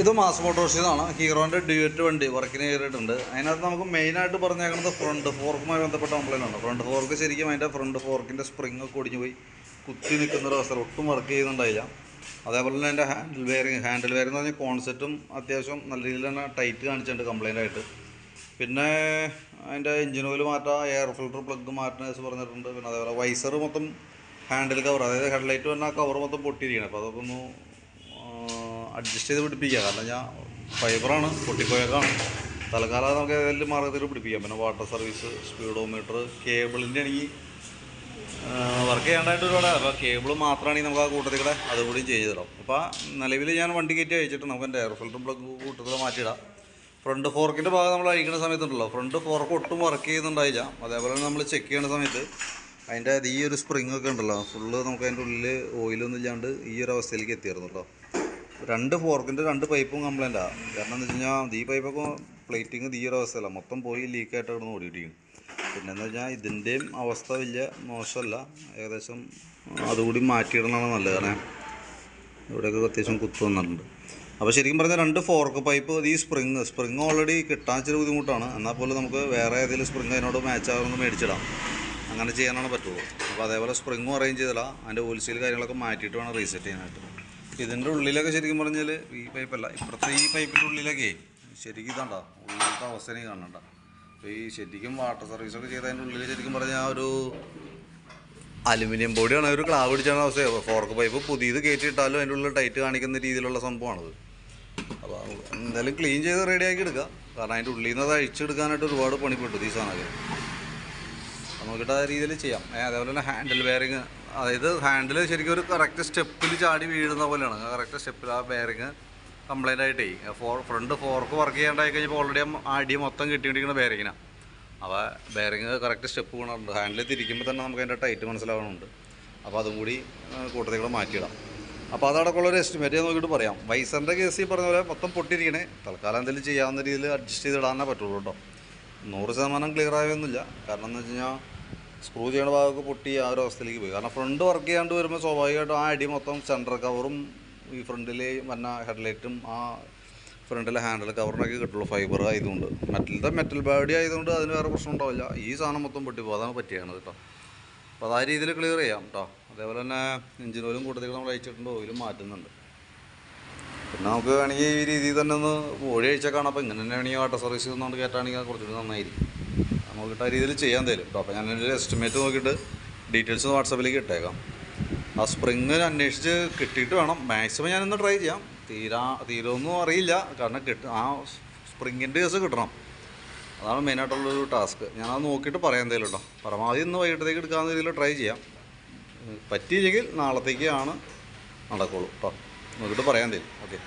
ഇത് mass ഫോട്ടോഷീസാണ് ഹീറോന്റെ Duet വണ്ടി വർക്കിന് കയറിയിട്ടുണ്ട്. അതിനകത്ത് നമുക്ക് മെയിനായിട്ട് പറഞ്ഞേക്കുന്നത് ഫ്രണ്ട് ഫോർക്കുമായി ബന്ധപ്പെട്ട കംപ്ലൈന്റ് ആണ്. ഫ്രണ്ട് ഫോർക്ക് ശരിക്കും അതിന്റെ ഫ്രണ്ട് ഫോർക്കിന്റെ സ്പ്രിങ് ഒക്കെ ഒടിഞ്ഞു പോയി. കുത്തി നിൽക്കുന്ന ഒരു അവസരം ഒട്ടും വർക്ക് ചെയ്യുന്നുണ്ടായില്ല. അതേപോലെ തന്നെ അതിന്റെ ഹാൻഡിൽ വെയറിങ് ഹാൻഡിൽ വെയറിങ് എന്ന് പറഞ്ഞാൽ കോൺസെപ്റ്റും അത്യാവശ്യം നല്ല രീതിയിൽ തന്നെ ടൈറ്റ് കാണിച്ചിട്ടുണ്ട് കംപ്ലൈന്റ് ആയിട്ട്. പിന്നെ അതിന്റെ എഞ്ചിൻ ഓയിൽ മാറ്റാം എയർ ഫിൽറ്റർ പ്ലഗ് മാറ്റണേഴ്സ് പറഞ്ഞിട്ടുണ്ട്. പിന്നെ അതേപോലെ വൈസർ മൊത്തം ഹാൻഡിൽ കവർ അതായത് ഹെഡ്ലൈറ്റ് വന്ന കവർ മൊത്തം പൊട്ടിയിരിക്കണം അപ്പോൾ അതൊക്കെ ഒന്ന് അഡ്ജസ്റ്റ് ചെയ്ത് പിടിപ്പിക്കുക കാരണം ഞാൻ ഫൈബറാണ് പൊട്ടിപ്പോയേക്കാണ്. തൽക്കാലം നമുക്ക് ഏതെങ്കിലും മാർഗത്തിൽ പിടിപ്പിക്കാം. പിന്നെ വാട്ടർ സർവീസ് സ്പീഡോമീറ്റർ കേബിളിന്റെ ആണെങ്കിൽ വർക്ക് ചെയ്യാണ്ടായിട്ട് ഒരുപാട് അപ്പോൾ കേബിൾ മാത്രമാണെങ്കിൽ നമുക്ക് ആ കൂട്ടത്തിൽ കൂടെ അതുകൂടി ചെയ്ത് തരാം. അപ്പോൾ നിലവിൽ ഞാൻ വണ്ടി കയറ്റി അയച്ചിട്ട് നമുക്ക് എന്റെ എയർ ഫിൽറ്റർ പ്ലഗ് കൂട്ടത്തിൽ മാറ്റിയിടാം. ഫ്രണ്ട് ഫോർക്കിന്റെ ഭാഗം നമ്മൾ അഴിക്കുന്ന സമയത്തുണ്ടല്ലോ. ഫ്രണ്ട് ഫോർക്ക് ഒട്ടും വർക്ക് ചെയ്യുന്നുണ്ടായില്ല. അതേപോലെ നമ്മൾ ചെക്ക് ചെയ്യുന്ന സമയത്ത് അതിന്റെ അത് ഈ ഒരു സ്പ്രിങ് ഒക്കെ ഉണ്ടല്ലോ. ഫുള്ള് നമുക്ക് അതിന്റെ ഉള്ളിൽ ഓയിലൊന്നും ഇല്ലാണ്ട് ഈ ഒരു അവസ്ഥയിലേക്ക് എത്തിയിരുന്നു കേട്ടോ രണ്ട് ഫോർക്കിന്റെ രണ്ട് പൈപ്പും കംപ്ലൈന്റാണ് കാരണം എന്ന് വെച്ച് കഴിഞ്ഞാൽ ഈ പൈപ്പൊക്കെ പ്ലേറ്റിങ് ഈ ഒരു അവസ്ഥയല്ല. മൊത്തം പോയി ലീക്കായിട്ട് അവിടെ നിന്ന് ഓടിയിട്ടിരിക്കും പിന്നെ എന്ന് വെച്ചാൽ ഇതിന്റെയും അവസ്ഥ വലിയ മോശമല്ല. ഏകദേശം അതുകൂടി മാറ്റിയിടണമാണ് നല്ലത്. കാരണം ഇവിടെയൊക്കെ അത്യാവശ്യം കുത്തു വന്നിട്ടുണ്ട്. അപ്പോൾ ശരിക്കും പറഞ്ഞാൽ രണ്ട് ഫോർക്ക് പൈപ്പ് ഈ സ്പ്രിങ് സ്പ്രിങ് ഓൾറെഡി കിട്ടാൻ ഇച്ചിരി ബുദ്ധിമുട്ടാണ്. എന്നാൽ പോലും നമുക്ക് വേറെ ഏതെങ്കിലും സ്പ്രിങ് അതിനോട് മാച്ച് ആകുമെന്ന് മേടിച്ചിടാം. അങ്ങനെ ചെയ്യാനാണ് പറ്റുള്ളൂ. അപ്പോൾ അതേപോലെ സ്പ്രിങ്ങും അറേഞ്ച് ചെയ്തിടാം അതിന്റെ ഓയിൽസീൽ കാര്യങ്ങളൊക്കെ മാറ്റിയിട്ട് വേണം റീസെറ്റ് ചെയ്യാനായിട്ട്. ഇതിന്റെ ഉള്ളിലൊക്കെ ശരിക്കും പറഞ്ഞാൽ ഈ പൈപ്പല്ല ഇപ്പുറത്തെ ഈ പൈപ്പിന്റെ ഉള്ളിലൊക്കെ ശരിക്കും ഇതാണ്ട ഉള്ളിലത്തെ അവസ്ഥയും കാണണ്ട അപ്പോൾ ഈ ശരിക്കും വാട്ടർ സർവീസൊക്കെ ചെയ്ത് അതിന്റെ ഉള്ളിൽ ശരിക്കും പറഞ്ഞാൽ ആ ഒരു അലുമിനിയം ബോഡിയാണ് ഒരു ക്ലാവ് പിടിച്ചാണ് അവസ്ഥ. ഫോർക്ക് പൈപ്പ് പുതിയത് കയറ്റിയിട്ടാലും അതിന്റെ ഉള്ളിൽ ടൈറ്റ് കാണിക്കുന്ന രീതിയിലുള്ള സംഭവമാണത്. അപ്പോൾ എന്തായാലും ക്ലീൻ ചെയ്ത് റെഡിയാക്കി എടുക്കാം. കാരണം അതിന്റെ ഉള്ളിൽ നിന്ന് അത് അഴിച്ചെടുക്കാനായിട്ട് ഒരുപാട് പണിപ്പെട്ടു ഈ സാധനമൊക്കെ നോക്കിയിട്ട് ആ രീതിയിൽ ചെയ്യാം. അതേപോലെ തന്നെ ഹാൻഡിൽ ബെയറിങ് അതായത് ഹാൻഡിൽ ശരിക്കും ഒരു കറക്റ്റ് സ്റ്റെപ്പിൽ ചാടി വീഴുന്ന പോലെയാണ്. കറക്റ്റ് സ്റ്റെപ്പിൽ ആ ബെയറിങ് കംപ്ലൈന്റ് ആയിട്ടേ ഫോർ ഫ്രണ്ട് ഫോർക്ക് വർക്ക് ചെയ്യാണ്ടായി കഴിഞ്ഞപ്പോൾ ഓൾറെഡി അടി മൊത്തം കിട്ടിയിരിക്കുന്ന ബെയറിങ്ങിനാണ് അപ്പോൾ ബെയറിങ് കറക്റ്റ് സ്റ്റെപ്പ് വീണുണ്ട് ഹാൻഡിൽ തിരിക്കുമ്പോൾ തന്നെ നമുക്ക് അതിന്റെ ടൈറ്റ് മനസ്സിലാവുന്നുണ്ട് അപ്പോൾ അതും കൂടി കൂട്ടത്തിൽ കൂടെ മാറ്റിയിടാം. അപ്പോൾ അതടക്കമുള്ള ഒരു എസ്റ്റിമേറ്റ് ഞാൻ നോക്കിയിട്ട് പറയാം. വൈസറിന്റെ കേസ് ഈ പറഞ്ഞ പോലെ മൊത്തം പൊട്ടിയിരിക്കണേ. തൽക്കാലം എന്തെങ്കിലും ചെയ്യാവുന്ന രീതിയിൽ അഡ്ജസ്റ്റ് ചെയ്ത് ഇടാനേ പറ്റുള്ളൂ കേട്ടോ. നൂറ് ശതമാനം ക്ലിയർ ആയൊന്നുമില്ല. കാരണം എന്ന് വെച്ച് കഴിഞ്ഞാൽ സ്ക്രൂ ചെയ്യണ ഭാഗമൊക്കെ പൊട്ടി ആ ഒരു അവസ്ഥയിലേക്ക് പോയി. കാരണം ഫ്രണ്ട് വർക്ക് ചെയ്യാണ്ട് വരുമ്പോൾ സ്വാഭാവികമായിട്ടും ആ അടി മൊത്തം സെന്റർ കവറും ഈ ഫ്രണ്ടിലെ വന്ന ഹെഡ്ലൈറ്റും ആ ഫ്രണ്ടിലെ ഹാൻഡിൽ കവറിനൊക്കെ കിട്ടുള്ളൂ ഫൈബർ ആയതുകൊണ്ട്. മെറ്റലിന്റെ മെറ്റൽ ബോഡി ആയതുകൊണ്ട് അതിന് വേറെ പ്രശ്നം ഉണ്ടാവില്ല. ഈ സാധനം മൊത്തം പൊട്ടിപ്പോകും അതാണ് പറ്റിയാണ് കേട്ടോ. അപ്പോൾ ആ രീതിയിൽ ക്ലിയർ ചെയ്യാം കേട്ടോ അതേപോലെ തന്നെ എഞ്ചിൻ ഓയിലും കൂടുതൽ നമ്മൾ അയച്ചിട്ടുണ്ട് ഓയിലും മാറ്റുന്നുണ്ട്. പിന്നെ നമുക്ക് വേണമെങ്കിൽ ഈ രീതിയിൽ തന്നെ ഒന്ന് ഓഴി അയച്ചാൽ കാണാം. അപ്പോൾ ഇങ്ങനെ തന്നെ വേണമെങ്കിൽ വാട്ടർ സർവീസ് ഒന്നുകൊണ്ട് കയറ്റാണെങ്കിൽ അത് കുറച്ചുകൂടി നന്നായിരിക്കും. നമുക്ക് കിട്ടാ രീതിയിൽ ചെയ്യാൻ തരും കേട്ടോ അപ്പോൾ എന്റെ എസ്റ്റിമേറ്റ് നോക്കിയിട്ട് ഡീറ്റെയിൽസ് വാട്സപ്പിലേക്ക് ഇട്ടേക്കാം. ആ സ്പ്രിങ് അന്വേഷിച്ച് കിട്ടിയിട്ട് വേണം. മാക്സിമം ഞാനൊന്ന് ട്രൈ ചെയ്യാം. തീരാ തീരൊന്നും അറിയില്ല. കാരണം കിട്ടും ആ സ്പ്രിങ്ങിന്റെ കേസ് കിട്ടണം. അതാണ് മെയിനായിട്ടുള്ളൊരു ടാസ്ക് ഞാനത് നോക്കിയിട്ട് പറയാം എന്തെങ്കിലും കേട്ടോ പരമാവധി ഇന്ന് വൈകിട്ടത്തേക്ക് എടുക്കാവുന്ന രീതിയിൽ ട്രൈ ചെയ്യാം. പറ്റിയില്ലെങ്കിൽ നാളത്തേക്കാണ് നടക്കുള്ളൂ. കേട്ടോ നോക്കിയിട്ട് പറയാം തരും ഓക്കെ